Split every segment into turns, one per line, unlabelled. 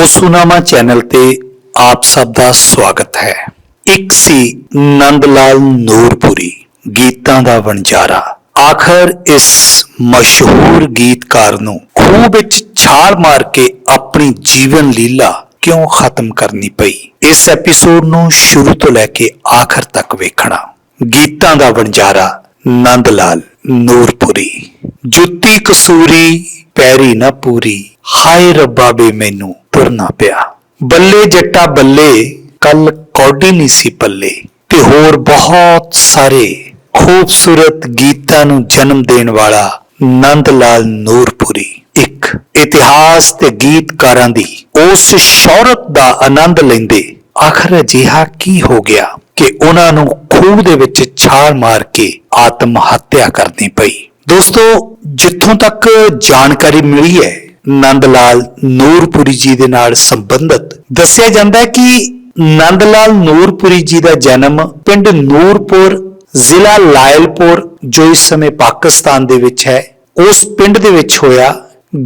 ਓਸੂਨਾਮਾ channel ਤੇ ਆਪ ਸਭ ਦਾ ਸਵਾਗਤ ਹੈ। ਇੱਕ ਸੀ ਨੰਦ ਲਾਲ ਨੂਰਪੁਰੀ, ਗੀਤਾਂ ਦਾ ਵਣਜਾਰਾ। ਆਖਰ ਇਸ ਮਸ਼ਹੂਰ ਗੀਤਕਾਰ ਨੂੰ ਖੂਹ ਵਿੱਚ ਛਾਲ ਮਾਰ ਕੇ ਆਪਣੀ ਜੀਵਨ ਲੀਲਾ ਕਿਉਂ ਖਤਮ ਕਰਨੀ ਪਈ? ਇਸ ਐਪੀਸੋਡ ਨੂੰ ਸ਼ੁਰੂ ਤੋਂ ਲੈ ਕੇ ਆਖਰ ਤੱਕ ਵੇਖਣਾ। ਗੀਤਾਂ ਦਾ ਵਣਜਾਰਾ ਨੰਦ ਲਾਲ ਨੂਰਪੁਰੀ। ਜੁੱਤੀ ਕਸੂਰੀ, ਪੈਰੀ ਨਾ ਪੂਰੀ, ਹਾਏ ਰੱਬਾ ਬੇ ਮੈਨੂੰ। ਤੁਰਨਾ ਪਿਆ। ਬੱਲੇ ਜੱਟਾ ਬੱਲੇ, ਕੱਲ ਕੌਡੀ ਨਹੀਂ ਸੀ ਪੱਲੇ। ਤੇ ਹੋਰ ਬਹੁਤ ਸਾਰੇ ਖੂਬਸੂਰਤ ਗੀਤਾਂ ਨੂੰ ਜਨਮ ਦੇਣ ਵਾਲਾ ਨੰਦ ਲਾਲ ਨੂਰਪੁਰੀ। ਇੱਕ ਇਤਿਹਾਸ ਤੇ ਗੀਤਕਾਰਾਂ ਦੀ ਉਸ ਸ਼ੌਹਰਤ ਦਾ ਆਨੰਦ ਲੈਂਦੇ ਆਖਰ ਅਜਿਹਾ ਕੀ ਹੋ ਗਿਆ ਕਿ ਉਹਨਾਂ ਨੂੰ ਖੂਹ ਦੇ ਵਿੱਚ ਛਾਲ ਮਾਰ ਕੇ ਆਤਮ ਹੱਤਿਆ ਕਰਨੀ ਪਈ। ਦੋਸਤੋ, ਜਿੱਥੋਂ ਤੱਕ ਜਾਣਕਾਰੀ ਮਿਲੀ ਹੈ ਨੰਦ ਲਾਲ ਨੂਰਪੁਰੀ ਜੀ ਦੇ ਨਾਲ ਸੰਬੰਧਿਤ ਦੱਸਿਆ ਜਾਂਦਾ ਹੈ ਕਿ ਨੰਦ ਲਾਲ ਨੂਰਪੁਰੀ ਜੀ ਦਾ ਜਨਮ ਪਿੰਡ ਨੂਰਪੁਰ, ਜ਼ਿਲ੍ਹਾ ਲਾਇਲਪੁਰ, ਜੋ ਇਸ ਸਮੇਂ ਪਾਕਿਸਤਾਨ ਦੇ ਵਿੱਚ ਹੈ, ਉਸ ਪਿੰਡ ਦੇ ਵਿੱਚ ਹੋਇਆ।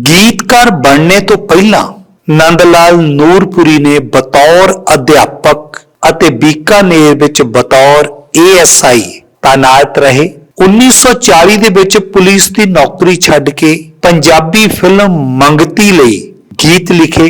ਗੀਤਕਾਰ ਬਣਨੇ ਤੋਂ ਪਹਿਲਾਂ ਨੰਦ ਲਾਲ ਨੂਰਪੁਰੀ ਨੇ ਬਤੌਰ ਅਧਿਆਪਕ ਅਤੇ ਬੀਕਾਨੇਰ ਵਿੱਚ ਬਤੌਰ ਏਐਸਆਈ ਤਾਇਨਾਤ ਰਹੇ। 1940 ਦੇ ਵਿੱਚ ਪੁਲਿਸ ਦੀ ਨੌਕਰੀ ਛੱਡ ਕੇ ਪੰਜਾਬੀ ਫਿਲਮ ਮੰਗਤੀ ਲਈ ਗੀਤ ਲਿਖੇ।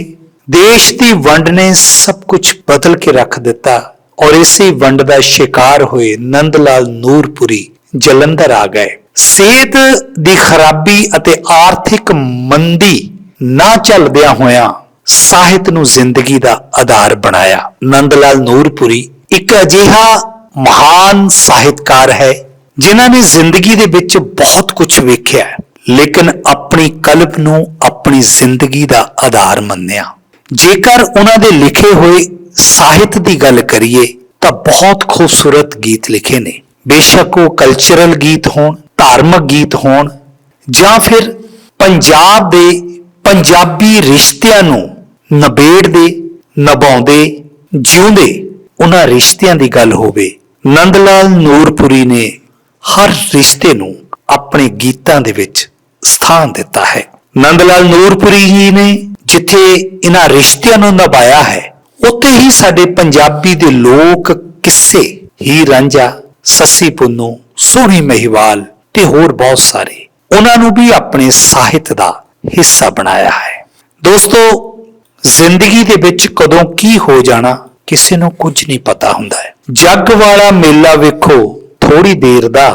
ਦੇਸ਼ ਦੀ ਵੰਡ ਨੇ ਸਭ ਕੁਝ ਬਦਲ ਕੇ ਰੱਖ ਦਿੱਤਾ ਔਰ ਇਸੇ ਵੰਡ ਦਾ ਸ਼ਿਕਾਰ ਹੋਏ ਨੰਦ ਲਾਲ ਨੂਰਪੁਰੀ ਜਲੰਧਰ ਆ ਗਏ। ਸਿਹਤ ਦੀ ਖਰਾਬੀ ਅਤੇ ਆਰਥਿਕ ਮੰਦੀ ਨਾ ਚੱਲਦਿਆਂ ਹੋਇਆਂ ਸਾਹਿਤ ਨੂੰ ਜ਼ਿੰਦਗੀ ਦਾ ਆਧਾਰ ਬਣਾਇਆ। ਨੰਦ ਲਾਲ ਨੂਰਪੁਰੀ ਇੱਕ ਅਜਿਹਾ ਮਹਾਨ ਸਾਹਿਤਕਾਰ ਹੈ, ਜਿਨ੍ਹਾਂ ਨੇ ਜ਼ਿੰਦਗੀ ਦੇ ਵਿੱਚ ਬਹੁਤ ਕੁਝ ਵੇਖਿਆ ਲੇਕਿਨ ਆਪਣੀ ਕਲਪ ਨੂੰ ਆਪਣੀ ਜ਼ਿੰਦਗੀ ਦਾ ਆਧਾਰ ਮੰਨਿਆ। ਜੇਕਰ ਉਹਨਾਂ ਦੇ ਲਿਖੇ ਹੋਏ ਸਾਹਿਤ ਦੀ ਗੱਲ ਕਰੀਏ, ਤਾਂ ਬਹੁਤ ਖੂਬਸੂਰਤ ਗੀਤ ਲਿਖੇ ਨੇ। ਬੇਸ਼ੱਕ ਉਹ ਕਲਚਰਲ ਗੀਤ ਹੋਣ, ਧਾਰਮਿਕ ਗੀਤ ਹੋਣ, ਜਾਂ ਫਿਰ ਪੰਜਾਬ ਦੇ ਪੰਜਾਬੀ ਰਿਸ਼ਤਿਆਂ ਨੂੰ ਨਿਬੇੜਦੇ, ਨਿਭਾਉਂਦੇ, ਜਿਉਂਦੇ ਉਹਨਾਂ ਰਿਸ਼ਤਿਆਂ ਦੀ ਗੱਲ ਹੋਵੇ। ਨੰਦ ਲਾਲ ਨੂਰਪੁਰੀ ਨੇ ਹਰ ਰਿਸ਼ਤੇ ਨੂੰ ਆਪਣੇ ਗੀਤਾਂ ਦੇ ਵਿੱਚ ਸਥਾਨ ਦਿੱਤਾ ਹੈ। ਨੰਦ ਲਾਲ ਨੂਰਪੁਰੀ ਜੀ ਨੇ ਜਿੱਥੇ ਇਹਨਾਂ ਰਿਸ਼ਤਿਆਂ ਨੂੰ ਨਿਭਾਇਆ ਹੈ, ਉੱਥੇ ਹੀ ਸਾਡੇ ਪੰਜਾਬੀ ਦੇ ਲੋਕ ਕਿੱਸੇ ਹੀ ਰਾਂਝਾ, ਸੱਸੀ ਪੁੰਨੂ, ਸੋਹਣੀ ਮਹੀਵਾਲ ਤੇ ਹੋਰ ਬਹੁਤ ਸਾਰੇ ਉਹਨਾਂ ਨੂੰ ਵੀ ਆਪਣੇ ਸਾਹਿਤ ਦਾ ਹਿੱਸਾ ਬਣਾਇਆ ਹੈ। ਦੋਸਤੋ, ਜ਼ਿੰਦਗੀ ਦੇ ਵਿੱਚ ਕਦੋਂ ਕੀ ਹੋ ਜਾਣਾ ਕਿਸੇ ਨੂੰ ਕੁਝ ਨਹੀਂ ਪਤਾ ਹੁੰਦਾ ਹੈ। ਜੱਗ ਵਾਲਾ ਮੇਲਾ ਵੇਖੋ ਥੋੜੀ ਦੇਰ ਦਾ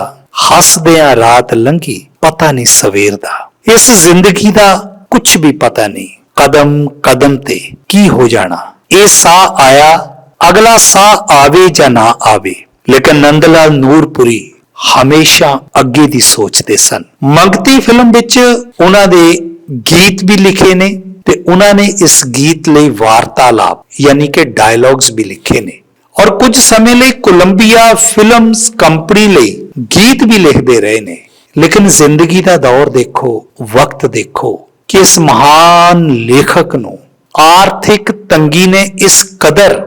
ਹੱਸਦਿਆਂ ਰਾਤ ਲੰਘੀ। ਪਤਾ ਨਹੀਂ ਸਵੇਰ ਦਾ। ਇਸ ਜ਼ਿੰਦਗੀ ਦਾ ਕੁਝ ਵੀ ਪਤਾ ਨਹੀਂ। ਕਦਮ ਕਦਮ ਤੇ ਕੀ ਹੋ ਜਾਣਾ। ਇਹ ਸਾਹ ਆਇਆ, ਅਗਲਾ ਸਾਹ ਆਵੇ ਜਾਂ ਨਾ ਆਵੇ। ਲੇਕਿਨ ਨੰਦ ਲਾਲ ਨੂਰਪੁਰੀ ਹਮੇਸ਼ਾ ਅੱਗੇ ਦੀ ਸੋਚਦੇ ਸਨ। ਮੰਗਤੀ ਫਿਲਮ ਵਿੱਚ ਉਹਨਾਂ ਦੇ ਗੀਤ ਵੀ ਲਿਖੇ ਨੇ ਤੇ ਉਹਨਾਂ ਨੇ ਇਸ ਗੀਤ ਲਈ ਵਾਰਤਾਲਾਪ, ਯਾਨੀ ਕਿ ਡਾਇਲੌਗਸ ਵੀ ਲਿਖੇ ਨੇ। ਔਰ ਕੁਝ ਸਮੇਂ ਲਈ ਕੋਲੰਬੀਆ ਫਿਲਮਸ ਕੰਪਨੀ ਲਈ ਗੀਤ ਵੀ ਲਿਖਦੇ ਰਹੇ ਨੇ। ਲੇਕਿਨ ਜ਼ਿੰਦਗੀ ਦਾ ਦੌਰ ਦੇਖੋ, ਵਕਤ ਦੇਖੋ ਕਿ ਇਸ ਮਹਾਨ ਲੇਖਕ ਨੂੰ ਆਰਥਿਕ ਤੰਗੀ ਨੇ ਇਸ ਕਦਰ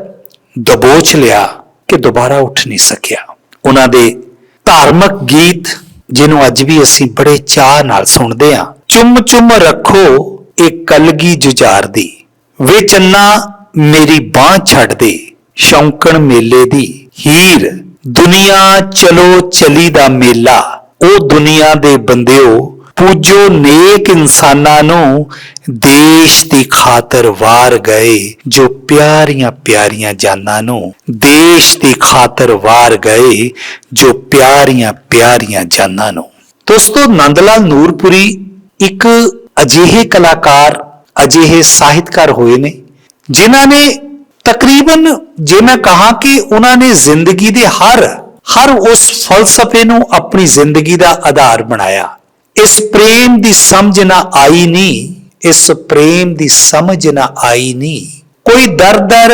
ਦਬੋਚ ਲਿਆ ਕਿ ਦੁਬਾਰਾ ਉੱਠ ਨਹੀਂ ਸਕਿਆ। ਉਹਨਾਂ ਦੇ ਧਾਰਮਿਕ ਗੀਤ, ਜਿਹਨੂੰ ਅੱਜ ਵੀ ਅਸੀਂ ਬੜੇ ਚਾਹ ਨਾਲ ਸੁਣਦੇ ਹਾਂ ਚੁੰਮ ਚੁੰਮ ਰੱਖੋ ਇਹ ਕਲਗੀ ਜੁਝਾਰ ਦੀ। ਵੇ ਚੰਨਾ, ਮੇਰੀ ਬਾਹ ਛੱਡ ਦੇ, ਸ਼ੌਂਕਣ ਮੇਲੇ ਦੀ ਹੀਰ, ਦੁਨੀਆ ਚਲੋ ਚਲੀ ਦਾ ਮੇਲਾ। ਉਹ ਦੁਨੀਆ ਦੇ ਬੰਦਿਓ, ਪੂਜੋ ਨੇਕ ਇਨਸਾਨਾਂ ਨੂੰ ਦੇਸ਼ ਦੀ ਖਾਤਰ ਵਾਰ ਗਏ, ਜੋ ਪਿਆਰੀਆਂ ਪਿਆਰੀਆਂ ਜਾਨਾਂ ਨੂੰ ਦੇਸ਼ ਦੀ ਖਾਤਰ ਵਾਰ ਗਏ, ਜੋ ਪਿਆਰੀਆਂ ਪਿਆਰੀਆਂ ਜਾਨਾਂ ਨੂੰ। ਦੋਸਤੋ, ਨੰਦਲਾਲ ਨੂਰਪੁਰੀ ਇੱਕ ਅਜਿਹੇ ਕਲਾਕਾਰ, ਅਜਿਹੇ ਸਾਹਿਤਕਾਰ ਹੋਏ ਨੇ, ਜਿਨ੍ਹਾਂ ਨੇ ਤਕਰੀਬਨ ਜੇ ਮੈਂ ਕਹਾਂ ਕਿ ਉਹਨਾਂ ਨੇ ਜ਼ਿੰਦਗੀ ਦੇ ਹਰ ਹਰ ਉਸ ਫਲਸਫੇ ਨੂੰ ਆਪਣੀ ਜ਼ਿੰਦਗੀ ਦਾ ਆਧਾਰ ਬਣਾਇਆ। ਇਸ ਪ੍ਰੇਮ ਦੀ ਸਮਝ ਨਾ ਆਈ ਨਹੀਂ ਇਸ ਪ੍ਰੇਮ ਦੀ ਸਮਝ ਨਾ ਆਈ ਨਹੀਂ ਕੋਈ ਦਰ ਦਰ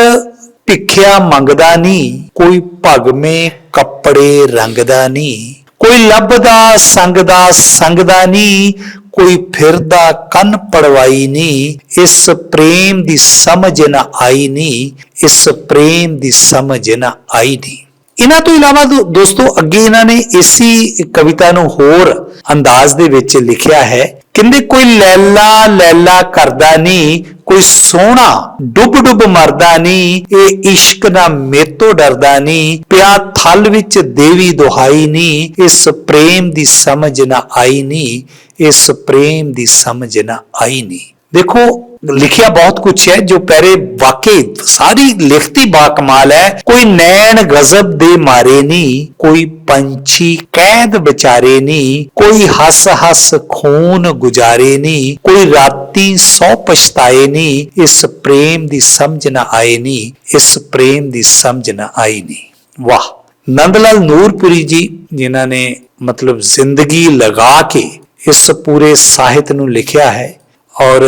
ਭਿੱਖਿਆ ਮੰਗਦਾ ਨਹੀਂ ਕੋਈ ਭਗਵੇਂ ਕੱਪੜੇ ਰੰਗਦਾ ਨਹੀਂ ਕੋਈ ਲੱਭਦਾ, ਸੰਗਦਾ ਸੰਗਦਾ ਨਹੀਂ ਕੋਈ ਫਿਰਦਾ, ਕੰਨ ਪੜਵਾਈ ਨਹੀਂ ਇਸ ਪ੍ਰੇਮ ਦੀ ਸਮਝ ਨਾ ਆਈ ਨਹੀਂ ਇਸ ਪ੍ਰੇਮ ਦੀ ਸਮਝ ਨਾ ਆਈ ਨਹੀਂ ਇਹਨਾਂ ਤੋਂ ਇਲਾਵਾ ਦੋਸਤੋ, ਅੱਗੇ ਇਹਨਾਂ ਨੇ ਇਸੀ ਕਵਿਤਾ ਨੂੰ ਹੋਰ ਅੰਦਾਜ਼ ਦੇ ਵਿੱਚ ਲਿਖਿਆ ਹੈ। ਕਹਿੰਦੇ, ਕੋਈ ਲੈਲਾ ਲੈਲਾ ਕਰਦਾ ਨਹੀਂ, ਕੋਈ ਸੋਹਣਾ ਡੁੱਬ ਡੁੱਬ ਮਰਦਾ ਨਹੀਂ, ਇਹ ਇਸ਼ਕ ਨਾ ਮੇਤੋਂ ਡਰਦਾ ਨਹੀਂ, ਪਿਆ ਥਲ ਵਿੱਚ ਦੇਵੀ ਦੁਹਾਈ ਨਹੀਂ, ਇਸ ਪ੍ਰੇਮ ਦੀ ਸਮਝ ਨਾ ਆਈ ਨਹੀਂ, ਇਸ ਪ੍ਰੇਮ ਦੀ ਸਮਝ ਨਾ ਆਈ ਨਹੀਂ। ਦੇਖੋ ਲਿਖਿਆ ਬਹੁਤ ਕੁਝ ਹੈ, ਜੋ ਪੈਰੇ ਵਾਕਈ ਸਾਰੀ ਲਿਖਤੀ ਬਾਕਮਾਲ ਹੈ। ਕੋਈ ਨੈਣ ਗਜ਼ਬ ਦੇ ਮਾਰੇ ਨਹੀਂ, ਕੋਈ ਪੰਛੀ ਕੈਦ ਵਿਚਾਰੇ ਨਹੀਂ, ਕੋਈ ਹੱਸ ਹੱਸ ਖੂਨ ਗੁਜ਼ਾਰੇ ਨਹੀਂ, ਕੋਈ ਰਾਤੀ ਸੌ ਪਛਤਾਏ ਨਹੀਂ, ਇਸ ਪ੍ਰੇਮ ਦੀ ਸਮਝ ਨਾ ਆਏ ਨਹੀਂ, ਇਸ ਪ੍ਰੇਮ ਦੀ ਸਮਝ ਨਾ ਆਈ ਨਹੀਂ। ਵਾਹ! ਨੰਦ ਲਾਲ ਨੂਰਪੁਰੀ ਜੀ, ਜਿਨ੍ਹਾਂ ਨੇ ਮਤਲਬ ਜ਼ਿੰਦਗੀ ਲਗਾ ਕੇ ਇਸ ਪੂਰੇ ਸਾਹਿਤ ਨੂੰ ਲਿਖਿਆ ਹੈ ਔਰ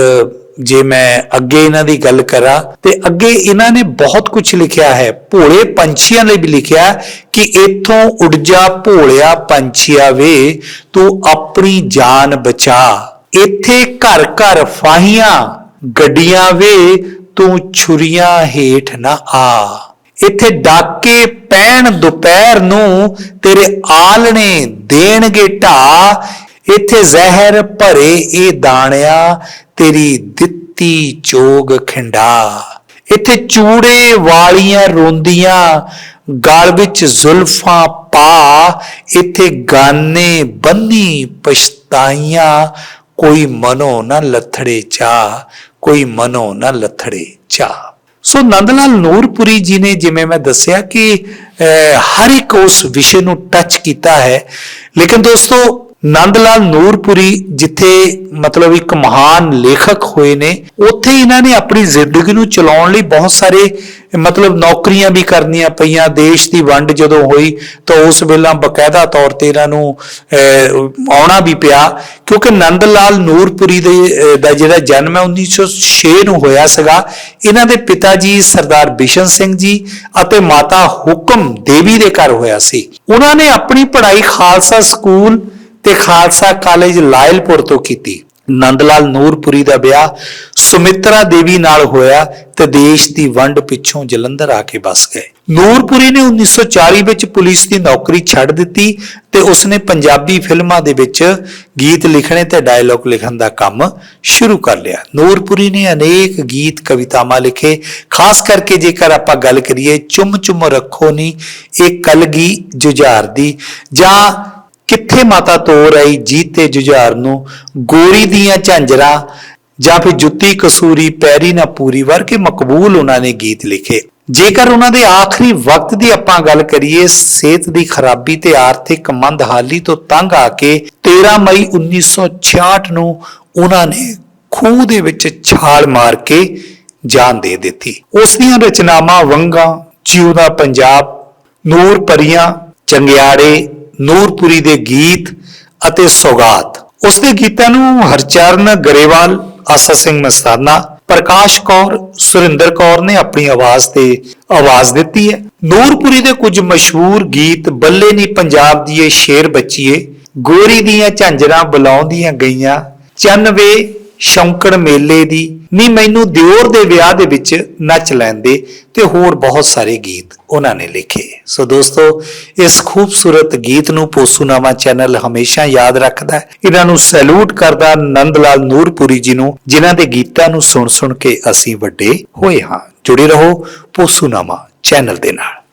ਜੇ ਮੈਂ ਅੱਗੇ ਇਹਨਾਂ ਦੀ ਗੱਲ ਕਰਾਂ, ਤੇ ਅੱਗੇ ਇਹਨਾਂ ਨੇ ਬਹੁਤ ਕੁਝ ਲਿਖਿਆ ਹੈ। ਭੋਲੇ ਪੰਛੀਆਂ ਲਈ ਵੀ ਲਿਖਿਆ ਕਿ ਇਥੋਂ ਉੱਡ ਜਾ ਭੋਲਿਆ ਪੰਛੀਆ ਵੇ, ਤੂੰ ਆਪਣੀ ਜਾਨ ਬਚਾ। ਇੱਥੇ ਘਰ ਘਰ ਫਾਹੀਆਂ, ਗੱਡੀਆਂ ਵੇ, ਤੂੰ ਛੁਰੀਆਂ ਹੇਠ ਨਾ ਆ। ਇੱਥੇ ਡਾਕੇ ਪੈਣ ਦੁਪਹਿਰ ਨੂੰ ਤੇਰੇ ਆਲਣੇ ਦੇਣਗੇ ਢਾ ਇੱਥੇ ਜ਼ਹਿਰ ਭਰੇ ਇਹ ਦਾਣਿਆ ਤੇਰੀ ਦਿੱਤੀ ਚੋਗ ਖਿੰਡਾ। ਇੱਥੇ ਚੂੜੇ ਵਾਲੀਆਂ ਰੋਂਦੀਆਂ ਗਲ ਵਿੱਚ ਜ਼ੁਲਫਾਂ ਪਾ ਇੱਥੇ ਗਾਨੇ ਬੰਨੀ ਪਛਤਾਈਆਂ ਕੋਈ ਮਨੋ ਨਾ ਲੱਥੜੇ ਚਾ ਕੋਈ ਮਨੋ ਨਾ ਲੱਥੜੇ ਚਾ। ਸੋ ਨੰਦ ਲਾਲ ਨੂਰਪੁਰੀ ਜੀ ਨੇ ਜਿਵੇਂ ਮੈਂ ਦੱਸਿਆ ਕਿ ਅਹ, ਹਰ ਇੱਕ ਉਸ ਵਿਸ਼ੇ ਨੂੰ ਟੱਚ ਕੀਤਾ ਹੈ। ਲੇਕਿਨ ਦੋਸਤੋ ਨੰਦ ਲਾਲ ਨੂਰਪੁਰੀ, ਜਿੱਥੇ ਮਤਲਬ ਇੱਕ ਮਹਾਨ ਲੇਖਕ ਹੋਏ ਨੇ, ਉੱਥੇ ਇਹਨਾਂ ਨੇ ਆਪਣੀ ਜ਼ਿੰਦਗੀ ਨੂੰ ਚਲਾਉਣ ਲਈ ਬਹੁਤ ਸਾਰੇ ਮਤਲਬ ਨੌਕਰੀਆਂ ਵੀ ਕਰਨੀਆਂ ਪਈਆਂ। ਦੇਸ਼ ਦੀ ਵੰਡ ਜਦੋਂ ਹੋਈ ਤਾਂ ਉਸ ਵੇਲੇ ਬਕਾਇਦਾ ਤੌਰ ਤੇ ਇਹਨਾਂ ਨੂੰ ਆਉਣਾ ਵੀ ਪਿਆ, ਕਿਉਂਕਿ ਨੰਦ ਲਾਲ ਨੂਰਪੁਰੀ ਦੇ ਦਾ ਜਿਹੜਾ ਜਨਮ ਹੈ 1906 ਨੂੰ ਹੋਇਆ ਸੀਗਾ। ਇਹਨਾਂ ਦੇ ਪਿਤਾ ਜੀ ਸਰਦਾਰ ਬਿਸ਼ਨ ਸਿੰਘ ਜੀ ਅਤੇ ਮਾਤਾ ਹੁਕਮ ਦੇਵੀ ਦੇ ਘਰ ਹੋਇਆ ਸੀ। ਉਹਨਾਂ ਨੇ ਆਪਣੀ ਪੜ੍ਹਾਈ ਖਾਲਸਾ ਸਕੂਲ ਤੇ ਖਾਲਸਾ ਕਾਲਜ ਲਾਇਲਪੁਰ ਤੋਂ ਕੀਤੀ। ਨੰਦ ਲਾਲ ਨੂਰਪੁਰੀ ਦਾ ਵਿਆਹ ਸੁਮਿਤਰਾ ਦੇਵੀ ਨਾਲ ਹੋਇਆ ਤੇ ਦੇਸ਼ ਦੀ ਵੰਡ ਪਿੱਛੋਂ ਜਲੰਧਰ ਆ ਕੇ ਬਸ ਗਏ। ਨੂਰਪੁਰੀ ਨੇ 1940 ਵਿੱਚ ਪੁਲਿਸ ਦੀ ਨੌਕਰੀ ਛੱਡ ਦਿੱਤੀ ਤੇ ਉਸਨੇ ਪੰਜਾਬੀ ਫਿਲਮਾਂ ਦੇ ਵਿੱਚ ਗੀਤ ਲਿਖਣੇ ਤੇ ਡਾਇਲੌਗ ਲਿਖਣ ਦਾ ਕੰਮ ਸ਼ੁਰੂ ਕਰ ਲਿਆ। ਨੂਰਪੁਰੀ ਨੇ ਅਨੇਕ ਗੀਤ ਕਵਿਤਾਵਾਂ ਲਿਖੇ, ਖਾਸ ਕਰਕੇ ਜੇਕਰ ਆਪਾਂ ਗੱਲ ਕਰੀਏ ਚੁੰਮ ਚੁੰਮ ਰੱਖੋ ਨੀ, ਇਹ ਕਲਗੀ ਜੁਝਾਰ ਦੀ ਜਾਂ ਕਿੱਥੇ ਮਾਤਾ ਤੋਰ ਆਈ ਜੀਤ ਤੇ ਜੁਝਾਰ ਨੂੰ? ਗੋਰੀ ਦੀਆਂ ਝਾਂਜਰਾਂ ਜਾਂ ਫਿਰ ਜੁੱਤੀ ਕਸੂਰੀ ਪੈਰੀ ਨਾ ਪੂਰੀ ਵਰਗੇ ਮਕਬੂਲ ਉਹਨਾਂ ਨੇ ਗੀਤ ਲਿਖੇ। ਜੇਕਰ ਉਹਨਾਂ ਦੇ ਆਖਰੀ ਵਕਤ ਦੀ ਆਪਾਂ ਗੱਲ ਕਰੀਏ, ਸਿਹਤ ਦੀ ਖਰਾਬੀ ਤੇ ਆਰਥਿਕ ਮੰਦਹਾਲੀ ਤੋਂ ਤੰਗ ਆ ਕੇ 13 ਮਈ 1966 ਨੂੰ ਉਹਨਾਂ ਨੇ ਖੂਹ ਦੇ ਵਿੱਚ ਛਾਲ ਮਾਰ ਕੇ ਜਾਨ ਦੇ ਦਿੱਤੀ। ਉਸ ਦੀਆਂ ਰਚਨਾਵਾਂ ਵੰਗਾ ਜਿਉਦਾ ਪੰਜਾਬ, ਨੂਰ ਪਰੀਆਂ, ਚੰਗਿਆੜੇ ਨੂਰਪੁਰੀ ਦੇ ਗੀਤ ਅਤੇ ਸੌਗਾਤ। ਉਸ ਦੇ ਗੀਤਾਂ ਨੂੰ ਹਰਚਰਨ, ਗਰੇਵਾਲ, ਆਸਾ ਸਿੰਘ ਮਸਤਾਨਾ, ਪ੍ਰਕਾਸ਼ ਕੌਰ, ਸੁਰਿੰਦਰ ਕੌਰ ਨੇ ਆਪਣੀ ਆਵਾਜ਼ ਤੇ ਆਵਾਜ਼ ਦਿੱਤੀ ਹੈ। ਨੂਰਪੁਰੀ ਦੇ ਕੁਝ ਮਸ਼ਹੂਰ ਗੀਤ ਬੱਲੇ ਨੀ ਪੰਜਾਬ ਦੀ ਇਹ ਸ਼ੇਰ ਬੱਚੀਏ, ਗੋਰੀ ਦੀਆਂ ਝਾਂਜਰਾਂ ਬੁਲਾਉਂਦੀਆਂ ਗਈਆਂ ਚੰਨਵੇ ਸ਼ੌਂਕਣ ਮੇਲੇ ਦੀ, ਨੀ ਮੈਨੂੰ ਦਿਓਰ ਦੇ ਵਿਆਹ ਦੇ ਵਿੱਚ ਨੱਚ ਲੈਂਦੇ ਤੇ ਹੋਰ ਬਹੁਤ ਸਾਰੇ ਗੀਤ ਉਹਨਾਂ ਨੇ ਲਿਖੇ। ਸੋ ਦੋਸਤੋ, ਇਸ ਖੂਬਸੂਰਤ ਗੀਤ ਨੂੰ ਪੋਸੂਨਾਮਾ ਚੈਨਲ ਹਮੇਸ਼ਾ ਯਾਦ ਰੱਖਦਾ ਹੈ। ਇਹਨਾਂ ਨੂੰ ਸੈਲੂਟ ਕਰਦਾ ਨੰਦ ਲਾਲ ਨੂਰਪੁਰੀ ਜੀ ਨੂੰ, ਜਿਨ੍ਹਾਂ ਦੇ ਗੀਤਾਂ ਨੂੰ ਸੁਣ ਸੁਣ ਕੇ ਅਸੀਂ ਵੱਡੇ ਹੋਏ ਹਾਂ। ਜੁੜੇ ਰਹੋ ਪੋਸੂਨਾਮਾ ਚੈਨਲ ਦੇ ਨਾਲ।